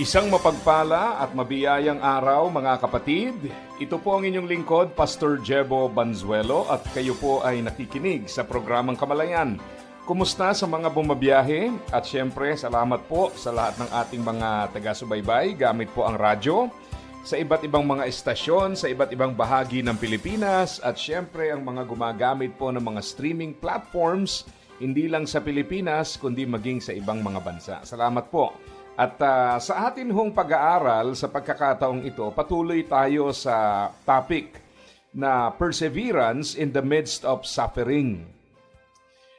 Isang mapagpala at mabiyayang araw mga kapatid. Ito po ang inyong lingkod, Pastor Jebo Banzuelo at kayo po ay nakikinig sa programang Kamalayan. Kumusta sa mga bumabiyahe? At syempre, salamat po sa lahat ng ating mga taga-subaybay gamit po ang radyo sa iba't ibang mga estasyon, sa iba't ibang bahagi ng Pilipinas at syempre ang mga gumagamit po ng mga streaming platforms hindi lang sa Pilipinas kundi maging sa ibang mga bansa. Salamat po. At ah, sa atin hong pag-aaral sa pagkakataong ito, patuloy tayo sa topic na perseverance in the midst of suffering.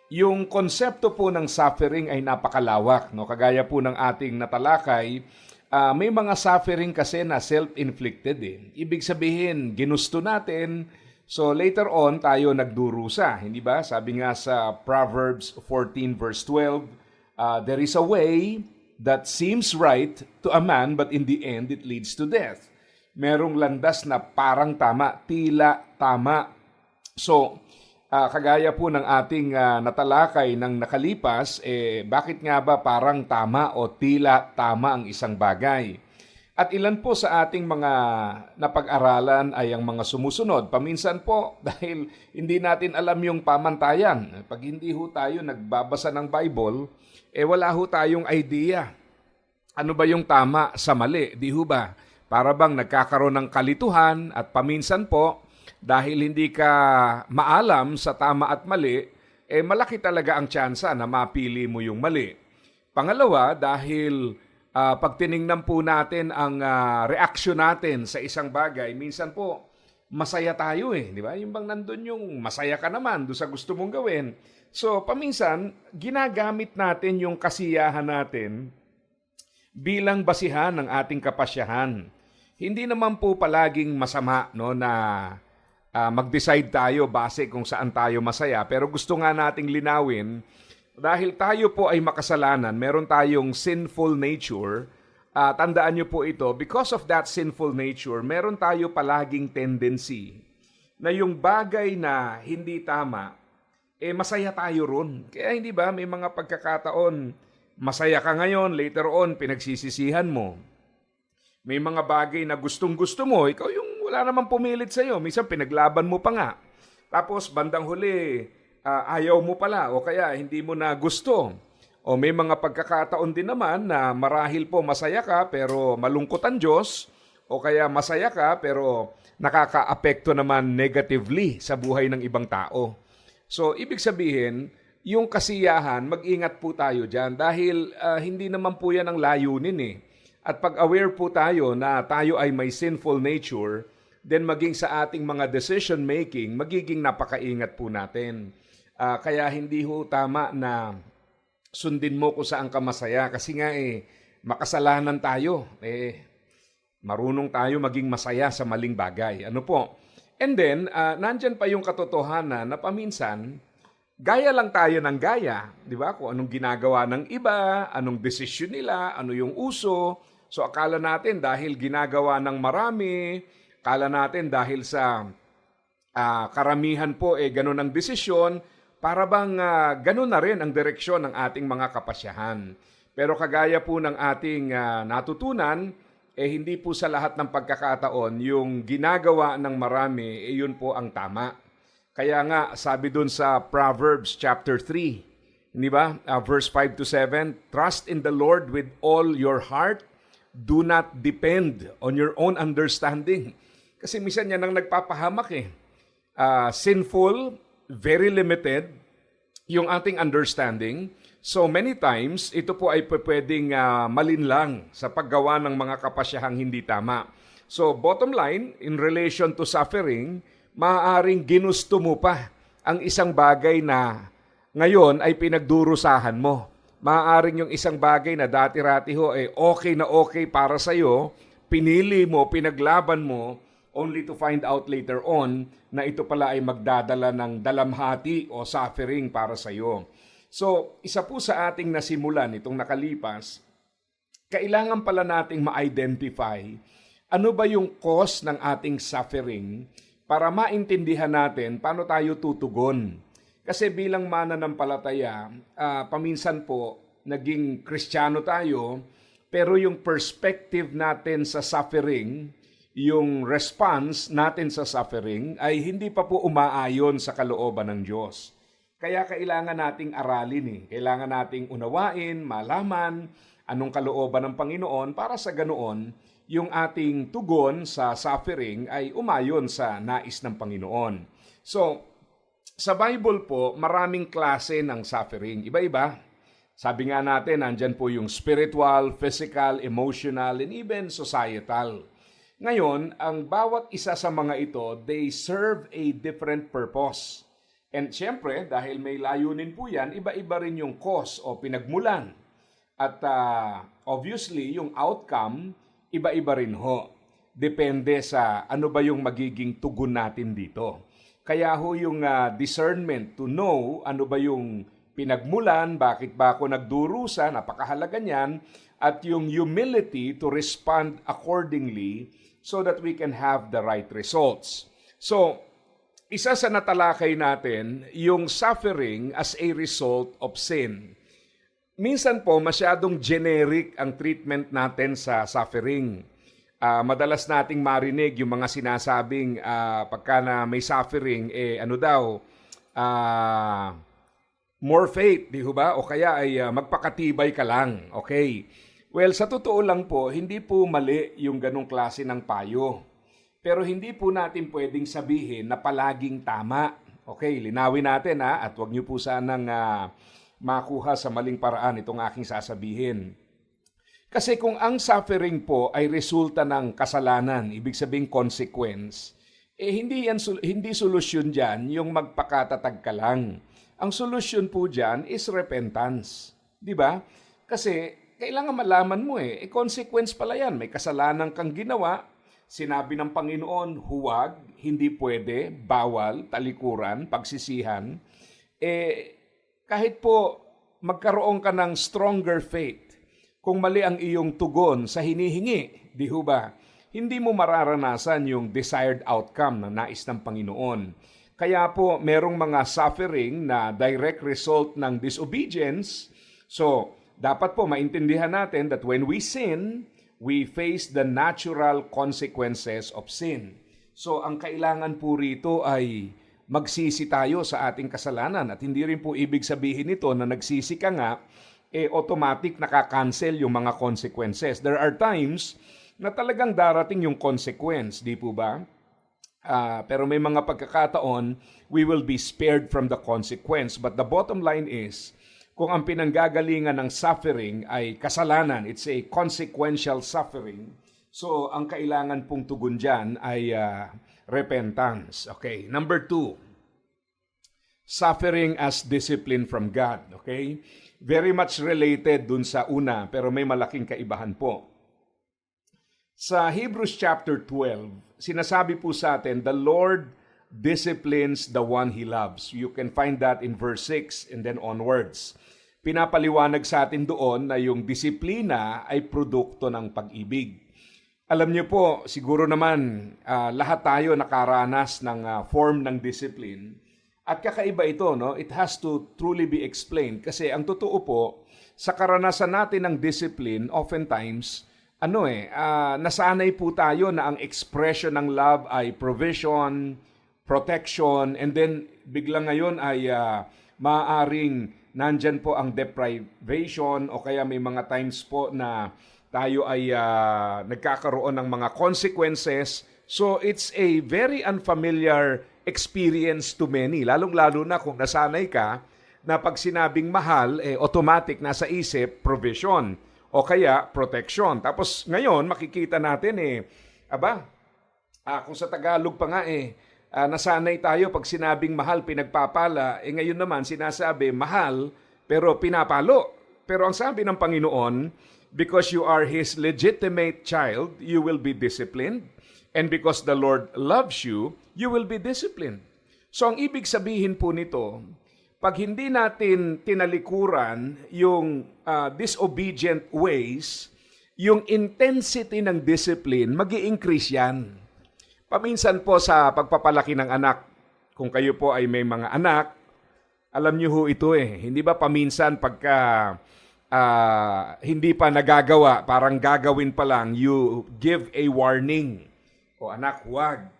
Yung konsepto po ng suffering ay napakalawak, no? Kagaya po ng ating natalakay, ah, may mga suffering kasi na self-inflicted eh. Ibig sabihin, ginusto natin, so later on tayo nagdurusa, hindi ba? Sabi nga sa Proverbs 14 verse 12, ah, there is a way that seems right to a man but in the end it leads to death. Merong landas na parang tama, tila tama. So, ah, kagaya po ng ating ah, natalakay ng nakalipas, eh, bakit nga ba parang tama o tila tama ang isang bagay? At ilan po sa ating mga napag-aralan ay ang mga sumusunod. Paminsan po, dahil hindi natin alam yung pamantayan. Pag hindi ho tayo nagbabasa ng Bible, eh wala ho tayong idea. Ano ba yung tama sa mali? Di ho ba? Para bang nagkakaroon ng kalituhan at paminsan po, dahil hindi ka maalam sa tama at mali, eh malaki talaga ang tsansa na mapili mo yung mali. Pangalawa, dahil ah, pag tiningnan po natin ang ah, reaksyon natin sa isang bagay, minsan po masaya tayo eh, di ba? Yung bang nandun yung masaya ka naman do sa gusto mong gawin. So, paminsan, ginagamit natin yung kasiyahan natin bilang basihan ng ating kapasyahan. Hindi naman po palaging masama no na ah, mag-decide tayo base kung saan tayo masaya, pero gusto nga nating linawin dahil tayo po ay makasalanan, meron tayong sinful nature. ah, tandaan niyo po ito, because of that sinful nature, meron tayo palaging tendency na yung bagay na hindi tama, eh masaya tayo ron. Kaya hindi ba, may mga pagkakataon, masaya ka ngayon, later on, pinagsisisihan mo. May mga bagay na gustong gusto mo, ikaw yung wala namang pumilit sa'yo. Minsan pinaglaban mo pa nga. Tapos bandang huli, ah, ayaw mo pala o kaya hindi mo na gusto. O may mga pagkakataon din naman na marahil po masaya ka pero malungkot ang Diyos o kaya masaya ka pero nakaka-apekto naman negatively sa buhay ng ibang tao. So, ibig sabihin, yung kasiyahan, mag-ingat po tayo dyan dahil ah, hindi naman po yan ang layunin eh. At pag aware po tayo na tayo ay may sinful nature, then maging sa ating mga decision making, magiging napakaingat po natin. Ah, kaya hindi ho tama na sundin mo kung saan ka masaya kasi nga eh, makasalanan tayo. Eh, marunong tayo maging masaya sa maling bagay. Ano po? And then, ah, nandyan pa yung katotohanan na paminsan, gaya lang tayo ng gaya. Di ba? Kung anong ginagawa ng iba, anong desisyon nila, ano yung uso. So akala natin dahil ginagawa ng marami, akala natin dahil sa ah, karamihan po eh ganun ang desisyon, para bang ah, ganun na rin ang direksyon ng ating mga kapasyahan. Pero kagaya po ng ating ah, natutunan, eh hindi po sa lahat ng pagkakataon yung ginagawa ng marami, eh yun po ang tama. Kaya nga sabi dun sa Proverbs chapter 3, hindi ba? Ah, verse 5 to 7, Trust in the Lord with all your heart, do not depend on your own understanding. Kasi minsan yan ang nagpapahamak eh. Ah, sinful, very limited, yung ating understanding. So many times, ito po ay pwedeng ah, malinlang sa paggawa ng mga kapasyahang hindi tama. So bottom line, in relation to suffering, maaaring ginusto mo pa ang isang bagay na ngayon ay pinagdurusahan mo. maaaring yung isang bagay na dati-rati ho eh okay na okay para sa iyo, pinili mo, pinaglaban mo only to find out later on na ito pala ay magdadala ng dalamhati o suffering para sa iyo. So, isa po sa ating nasimulan itong nakalipas, kailangan pala nating ma-identify ano ba yung cause ng ating suffering para maintindihan natin paano tayo tutugon. Kasi bilang mananampalataya, ah, paminsan po naging kristyano tayo, pero yung perspective natin sa suffering, yung response natin sa suffering ay hindi pa po umaayon sa kalooban ng Diyos. Kaya kailangan nating aralin eh. Kailangan nating unawain, malaman anong kalooban ng Panginoon para sa ganoon yung ating tugon sa suffering ay umayon sa nais ng Panginoon. So, sa Bible po, maraming klase ng suffering. Iba-iba. Sabi nga natin, nandyan po yung spiritual, physical, emotional, and even societal. Ngayon, ang bawat isa sa mga ito, they serve a different purpose. And syempre, dahil may layunin po yan, iba-iba rin yung cause o pinagmulan. At ah, obviously, yung outcome, iba-iba rin ho. Depende sa ano ba yung magiging tugon natin dito. Kaya ho yung ah, discernment to know ano ba yung pinagmulan, bakit ba ako nagdurusa, napakahalaga niyan, at yung humility to respond accordingly so that we can have the right results. So, isa sa natalakay natin, yung suffering as a result of sin. Minsan po, masyadong generic ang treatment natin sa suffering. Ah, madalas nating marinig yung mga sinasabing ah, pagka na may suffering, eh ano daw, ah, more faith, di ba? O kaya ay ah, magpakatibay ka lang, okay? Well, sa totoo lang po, hindi po mali yung ganong klase ng payo. Pero hindi po natin pwedeng sabihin na palaging tama. Okay, linawin natin ha, at wag niyo po sanang ah, makuha sa maling paraan itong aking sasabihin. Kasi kung ang suffering po ay resulta ng kasalanan, ibig sabihin consequence, eh hindi yan hindi solusyon diyan yung magpakatatag ka lang. Ang solusyon po diyan is repentance. 'Di ba? Kasi kailangan malaman mo eh, eh consequence pala yan. May kasalanan kang ginawa, sinabi ng Panginoon, huwag, hindi pwede, bawal, talikuran, pagsisihan. Eh, kahit po magkaroon ka ng stronger faith, kung mali ang iyong tugon sa hinihingi, di ho ba? Hindi mo mararanasan yung desired outcome na nais ng Panginoon. Kaya po, merong mga suffering na direct result ng disobedience. So, dapat po maintindihan natin that when we sin, we face the natural consequences of sin. So, ang kailangan po rito ay magsisi tayo sa ating kasalanan. At hindi rin po ibig sabihin nito na nagsisi ka nga, eh automatic nakakancel yung mga consequences. There are times na talagang darating yung consequence, di po ba? Ah, pero may mga pagkakataon, we will be spared from the consequence. But the bottom line is, kung ang pinanggagalingan ng suffering ay kasalanan, it's a consequential suffering, so ang kailangan pong tugon dyan ay ah, repentance. Okay, number two, suffering as discipline from God. Okay? Very much related dun sa una, pero may malaking kaibahan po. Sa Hebrews chapter 12, sinasabi po sa atin, the Lord disciplines the one He loves. You can find that in verse 6 and then onwards. Pinapaliwanag sa atin doon na yung disiplina ay produkto ng pag-ibig. Alam niyo po, siguro naman ah, lahat tayo nakaranas ng ah, form ng discipline. At kakaiba ito, no? It has to truly be explained kasi ang totoo po, sa karanasan natin ng discipline, oftentimes, ano eh, ah, nasanay po tayo na ang expression ng love ay provision, protection, and then biglang ngayon ay ah, maaaring nandyan po ang deprivation o kaya may mga times po na tayo ay ah, nagkakaroon ng mga consequences. So it's a very unfamiliar experience to many, lalong-lalo na kung nasanay ka na pag sinabing mahal, eh, automatic nasa isip, provision o kaya protection. Tapos ngayon, makikita natin eh, aba, ah, kung sa Tagalog pa nga eh, ah, nasanay tayo pag sinabing mahal, pinagpapala, eh ngayon naman sinasabi mahal, pero pinapalo. Pero ang sabi ng Panginoon, because you are His legitimate child, you will be disciplined. And because the Lord loves you, you will be disciplined. So ang ibig sabihin po nito, pag hindi natin tinalikuran yung ah, disobedient ways, yung intensity ng discipline, mag increase yan. Paminsan po sa pagpapalaki ng anak, kung kayo po ay may mga anak, alam niyo ho ito eh. Hindi ba paminsan pagka ah, hindi pa nagagawa, parang gagawin pa lang, you give a warning. O anak, huwag.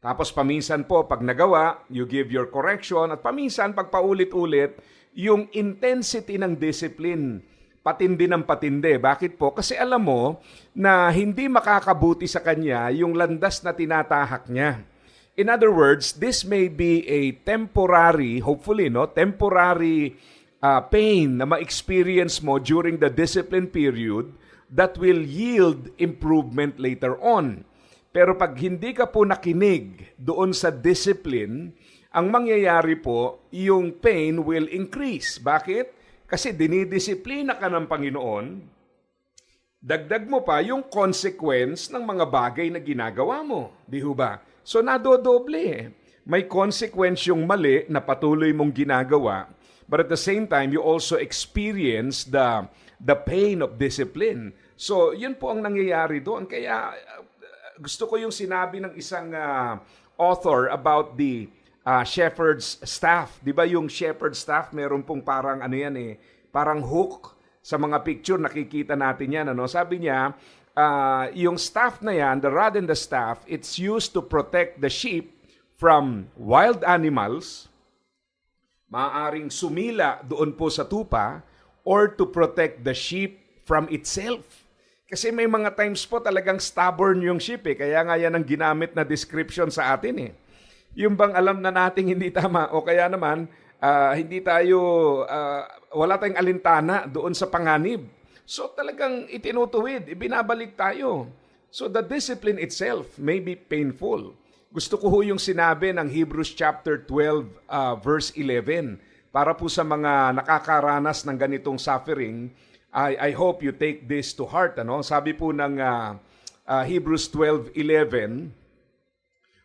Tapos paminsan po, pag nagawa, you give your correction. At paminsan, pag paulit-ulit, yung intensity ng discipline, patindi ng patindi. Bakit po? Kasi alam mo na hindi makakabuti sa kanya yung landas na tinatahak niya. In other words, this may be a temporary, hopefully, no, temporary uh, pain na ma-experience mo during the discipline period that will yield improvement later on. Pero pag hindi ka po nakinig doon sa discipline, ang mangyayari po, yung pain will increase. Bakit? Kasi dinidisiplina ka ng Panginoon, dagdag mo pa yung consequence ng mga bagay na ginagawa mo. Di ba? So nadodoble eh. May consequence yung mali na patuloy mong ginagawa, but at the same time, you also experience the, the pain of discipline. So, yun po ang nangyayari doon. Kaya uh, gusto ko yung sinabi ng isang uh, author about the uh, shepherd's staff. Di ba yung shepherd's staff, meron pong parang ano yan eh, parang hook sa mga picture, nakikita natin yan. Ano? Sabi niya, uh, yung staff na yan, the rod and the staff, it's used to protect the sheep from wild animals, maaaring sumila doon po sa tupa, or to protect the sheep from itself. Kasi may mga times po talagang stubborn yung sheep eh. Kaya nga yan ang ginamit na description sa atin eh. Yung bang alam na nating hindi tama o kaya naman ah, hindi tayo, ah, wala tayong alintana doon sa panganib. So talagang itinutuwid, ibinabalik tayo. So the discipline itself may be painful. Gusto ko ho yung sinabi ng Hebrews chapter 12 ah, verse 11 para po sa mga nakakaranas ng ganitong suffering, I, I hope you take this to heart. Ano? Sabi po ng ah, ah, Hebrews 12:11,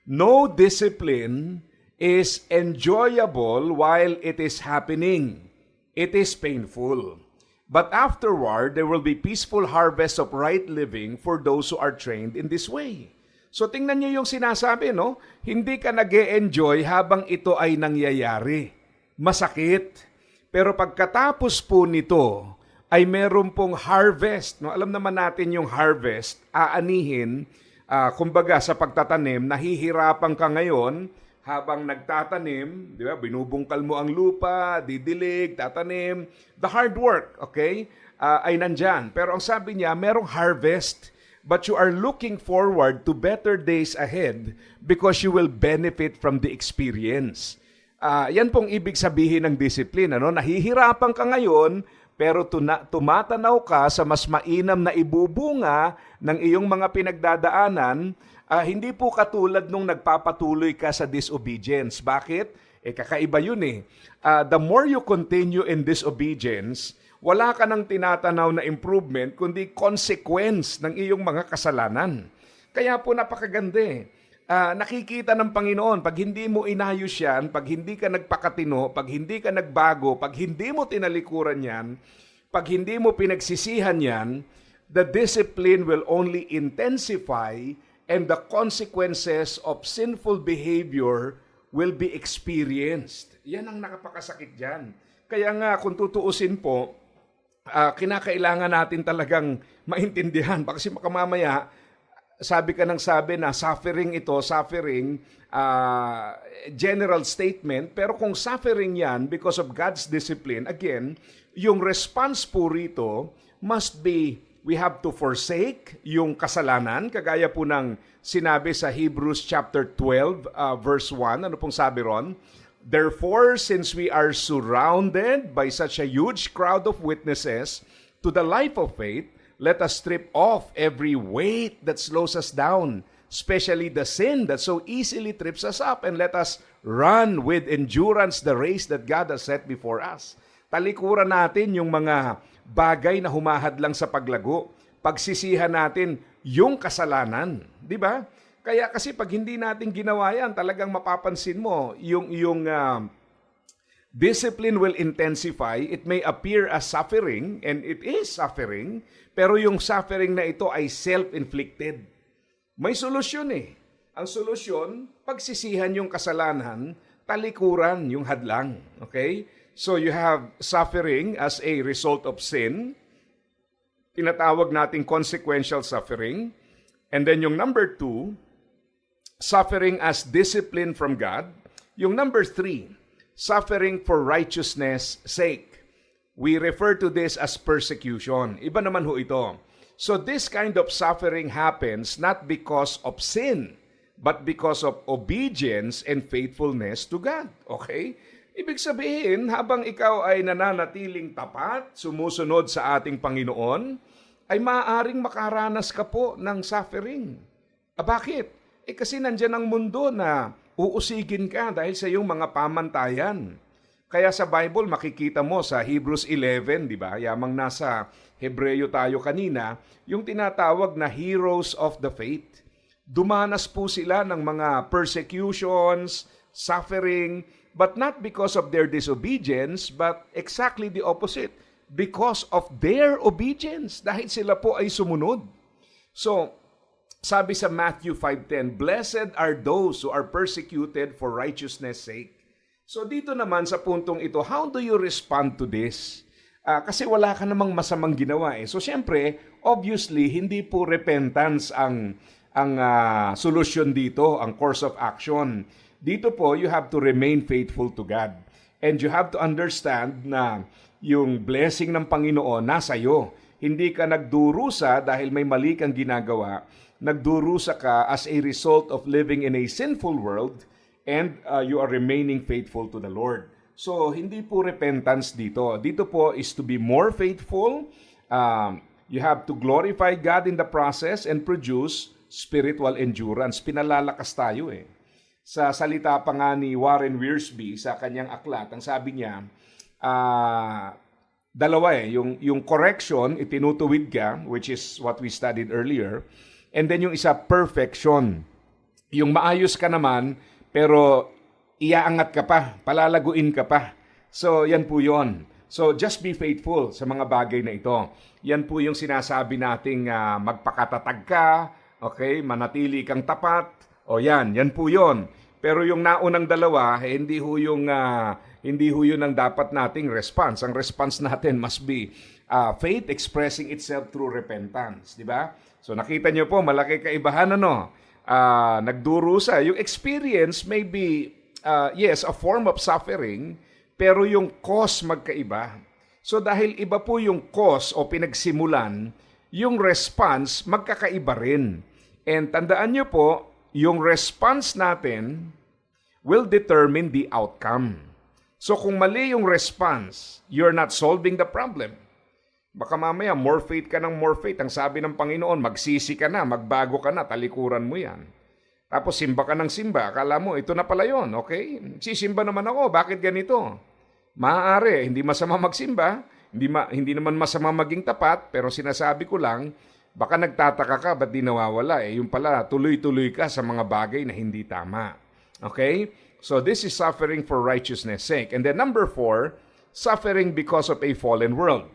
No discipline is enjoyable while it is happening. It is painful. But afterward, there will be peaceful harvest of right living for those who are trained in this way. So tingnan niyo yung sinasabi, no? Hindi ka nag enjoy habang ito ay nangyayari. Masakit. Pero pagkatapos po nito, ay meron pong harvest. No? Alam naman natin yung harvest, aanihin, ah, kumbaga sa pagtatanim, nahihirapan ka ngayon habang nagtatanim, di ba? Binubungkal mo ang lupa, didilig, tatanim. The hard work, okay, ah, ay nandyan. Pero ang sabi niya, merong harvest but you are looking forward to better days ahead because you will benefit from the experience. Ah, yan pong ibig sabihin ng discipline. Ano? Nahihirapan ka ngayon, pero tuna- tumatanaw ka sa mas mainam na ibubunga ng iyong mga pinagdadaanan, ah, hindi po katulad nung nagpapatuloy ka sa disobedience. Bakit? Eh, kakaiba yun eh. Ah, the more you continue in disobedience, wala ka nang tinatanaw na improvement, kundi consequence ng iyong mga kasalanan. Kaya po napakaganda eh. Ah, nakikita ng Panginoon, pag hindi mo inayos yan, pag hindi ka nagpakatino, pag hindi ka nagbago, pag hindi mo tinalikuran yan, pag hindi mo pinagsisihan yan, the discipline will only intensify and the consequences of sinful behavior will be experienced. Yan ang nakapakasakit dyan. Kaya nga, kung tutuusin po, ah, kinakailangan natin talagang maintindihan. Kasi makamamaya, sabi ka ng sabi na suffering ito, suffering, ah, general statement, pero kung suffering yan because of God's discipline, again, yung response po rito must be, we have to forsake yung kasalanan, kagaya po ng sinabi sa Hebrews chapter 12, ah, verse 1, ano pong sabi ron? Therefore, since we are surrounded by such a huge crowd of witnesses to the life of faith, let us strip off every weight that slows us down, especially the sin that so easily trips us up, and let us run with endurance the race that God has set before us. talikuran natin yung mga bagay na humahad lang sa paglago. Pagsisihan natin yung kasalanan, di ba? Kaya kasi pag hindi natin ginawa yan, talagang mapapansin mo yung yung ah, discipline will intensify. It may appear as suffering and it is suffering, pero yung suffering na ito ay self-inflicted. May solusyon eh. Ang solusyon, pagsisihan yung kasalanan, talikuran yung hadlang. Okay? So you have suffering as a result of sin. Tinatawag nating consequential suffering. And then yung number two, suffering as discipline from God. Yung number three, suffering for righteousness sake. We refer to this as persecution. Iba naman ho ito. So this kind of suffering happens not because of sin, but because of obedience and faithfulness to God. Okay? Ibig sabihin, habang ikaw ay nananatiling tapat, sumusunod sa ating Panginoon, ay maaaring makaranas ka po ng suffering. Ah, bakit? Eh kasi nandyan ang mundo na uusigin ka dahil sa iyong mga pamantayan. Kaya sa Bible, makikita mo sa Hebrews 11, di ba? Yamang nasa Hebreyo tayo kanina, yung tinatawag na heroes of the faith. Dumanas po sila ng mga persecutions, suffering, but not because of their disobedience, but exactly the opposite. Because of their obedience, dahil sila po ay sumunod. So, sabi sa Matthew 5.10, Blessed are those who are persecuted for righteousness' sake. So dito naman sa puntong ito, how do you respond to this? Ah, kasi wala ka namang masamang ginawa eh. So siyempre, obviously, hindi po repentance ang ang ah, solusyon dito, ang course of action. Dito po, you have to remain faithful to God. And you have to understand na yung blessing ng Panginoon nasa iyo. Hindi ka nagdurusa dahil may mali kang ginagawa. Nagdurusa ka as a result of living in a sinful world and uh, you are remaining faithful to the Lord. So, hindi po repentance dito. Dito po is to be more faithful. Um, you have to glorify God in the process and produce spiritual endurance. Pinalalakas tayo eh. Sa salita pa nga ni Warren Wiersbe sa kanyang aklat, ang sabi niya, ah, dalawa eh, yung, yung correction, itinutuwid ka, which is what we studied earlier, and then yung isa, perfection. Yung maayos ka naman, pero iaangat ka pa, palalaguin ka pa. So, yan po yon. So, just be faithful sa mga bagay na ito. Yan po yung sinasabi nating ah, magpakatatag ka, okay, manatili kang tapat, o yan, yan po yon. Pero yung naunang dalawa, eh, hindi ho yung, ah, hindi ho yun ang dapat nating response. Ang response natin must be ah, faith expressing itself through repentance. Di ba? So nakita niyo po, malaki kaibahan ano. Ah, nagdurusa. Yung experience may be, ah, yes, a form of suffering, pero yung cause magkaiba. So dahil iba po yung cause o pinagsimulan, yung response magkakaiba rin. And tandaan niyo po, yung response natin will determine the outcome. So kung mali yung response, you're not solving the problem. Baka mamaya, more faith ka ng more faith. Ang sabi ng Panginoon, magsisi ka na, magbago ka na, talikuran mo yan. Tapos simba ka ng simba, akala mo, ito na pala yon, okay? Sisimba naman ako, bakit ganito? Maaari, hindi masama magsimba, hindi, ma, hindi naman masama maging tapat, pero sinasabi ko lang, baka nagtataka ka, ba't di nawawala? Eh, yung pala, tuloy-tuloy ka sa mga bagay na hindi tama. Okay? So this is suffering for righteousness' sake. And then number four, suffering because of a fallen world.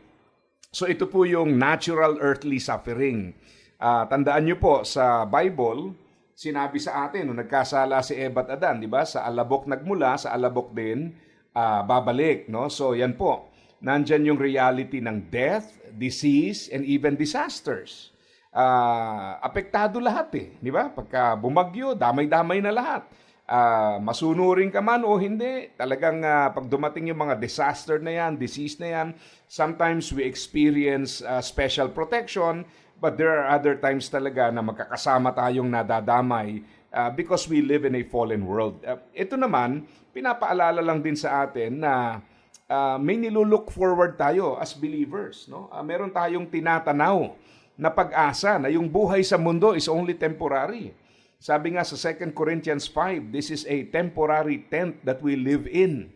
So ito po yung natural earthly suffering. Ah, tandaan niyo po sa Bible, sinabi sa atin nung nagkasala si Eva at Adan, di ba? Sa alabok nagmula, sa alabok din ah, babalik, no? So yan po. Nandyan yung reality ng death, disease, and even disasters. Ah, apektado lahat eh, di ba? Pagka bumagyo, damay-damay na lahat. Ah, masunurin ka man o hindi, talagang ah, pag dumating yung mga disaster na yan, disease na yan, sometimes we experience ah, special protection, but there are other times talaga na magkakasama tayong nadadamay ah, because we live in a fallen world. Ah, ito naman, pinapaalala lang din sa atin na ah, may nilulook forward tayo as believers. No? Ah, meron tayong tinatanaw na pag-asa na yung buhay sa mundo is only temporary. Sabi nga sa 2 Corinthians 5, this is a temporary tent that we live in.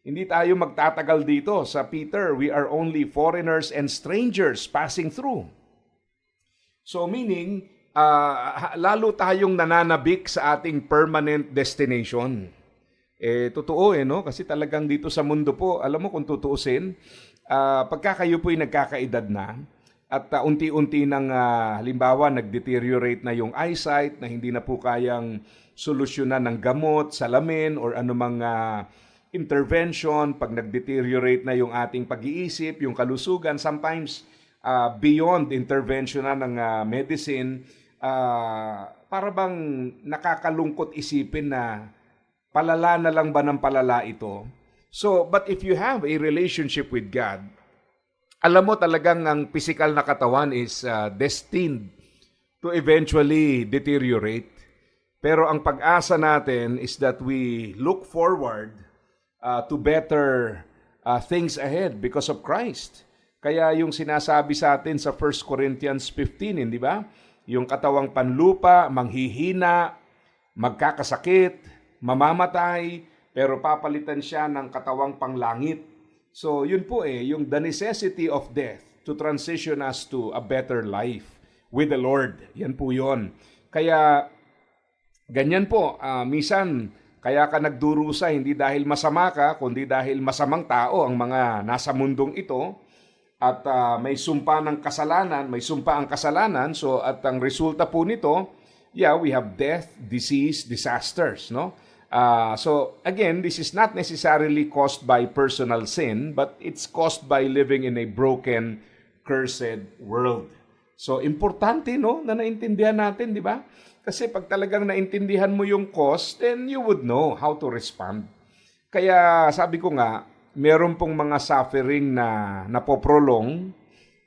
Hindi tayo magtatagal dito sa Peter. We are only foreigners and strangers passing through. So meaning, ah, lalo tayong nananabik sa ating permanent destination. Eh, totoo eh, no? Kasi talagang dito sa mundo po, alam mo kung tutuusin, ah, pagka kayo po'y nagkakaedad na, at ah, unti-unti nang ah, halimbawa nag-deteriorate na yung eyesight, na hindi na po kayang solusyonan ng gamot, salamin, or anumang ah, intervention, pag nag-deteriorate na yung ating pag-iisip, yung kalusugan, sometimes ah, beyond intervention na ng ah, medicine, ah, para bang nakakalungkot isipin na palala na lang ba ng palala ito? So, but if you have a relationship with God, alam mo talagang ang physical na katawan is uh, destined to eventually deteriorate. Pero ang pag-asa natin is that we look forward uh, to better uh, things ahead because of Christ. Kaya yung sinasabi sa atin sa 1 Corinthians 15, hindi ba? Yung katawang panlupa, manghihina, magkakasakit, mamamatay, pero papalitan siya ng katawang panglangit. So, yun po eh, yung the necessity of death to transition us to a better life with the Lord. Yan po yun. Kaya, ganyan po, ah, misan, kaya ka nagdurusa hindi dahil masama ka, kundi dahil masamang tao ang mga nasa mundong ito at ah, may sumpa ng kasalanan, may sumpa ang kasalanan, so at ang resulta po nito, yeah, we have death, disease, disasters, no? Ah, so again, this is not necessarily caused by personal sin, but it's caused by living in a broken, cursed world. So importante no na naintindihan natin, di ba? Kasi pag talagang naintindihan mo yung cause, then you would know how to respond. Kaya sabi ko nga, meron pong mga suffering na napoprolong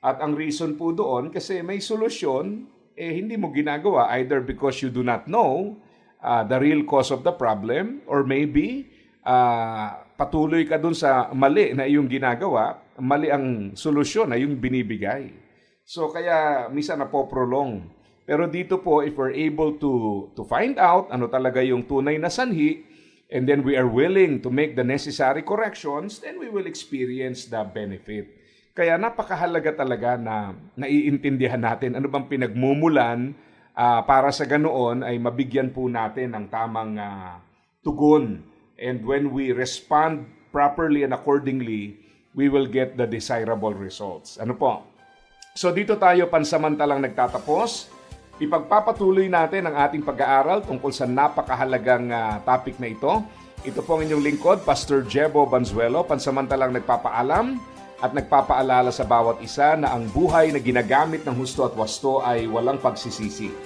at ang reason po doon kasi may solusyon eh hindi mo ginagawa either because you do not know uh, the real cause of the problem or maybe uh, patuloy ka dun sa mali na iyong ginagawa, mali ang solusyon na yung binibigay. So kaya misa napoprolong. Pero dito po if we're able to to find out ano talaga yung tunay na sanhi and then we are willing to make the necessary corrections, then we will experience the benefit. Kaya napakahalaga talaga na naiintindihan natin ano bang pinagmumulan ah, para sa ganoon ay mabigyan po natin ng tamang ah, tugon. And when we respond properly and accordingly, we will get the desirable results. Ano po? So dito tayo pansamantalang nagtatapos. Ipagpapatuloy natin ang ating pag-aaral tungkol sa napakahalagang ah, topic na ito. Ito po ang inyong lingkod, Pastor Jebo Banzuelo, pansamantalang nagpapaalam at nagpapaalala sa bawat isa na ang buhay na ginagamit ng husto at wasto ay walang pagsisisi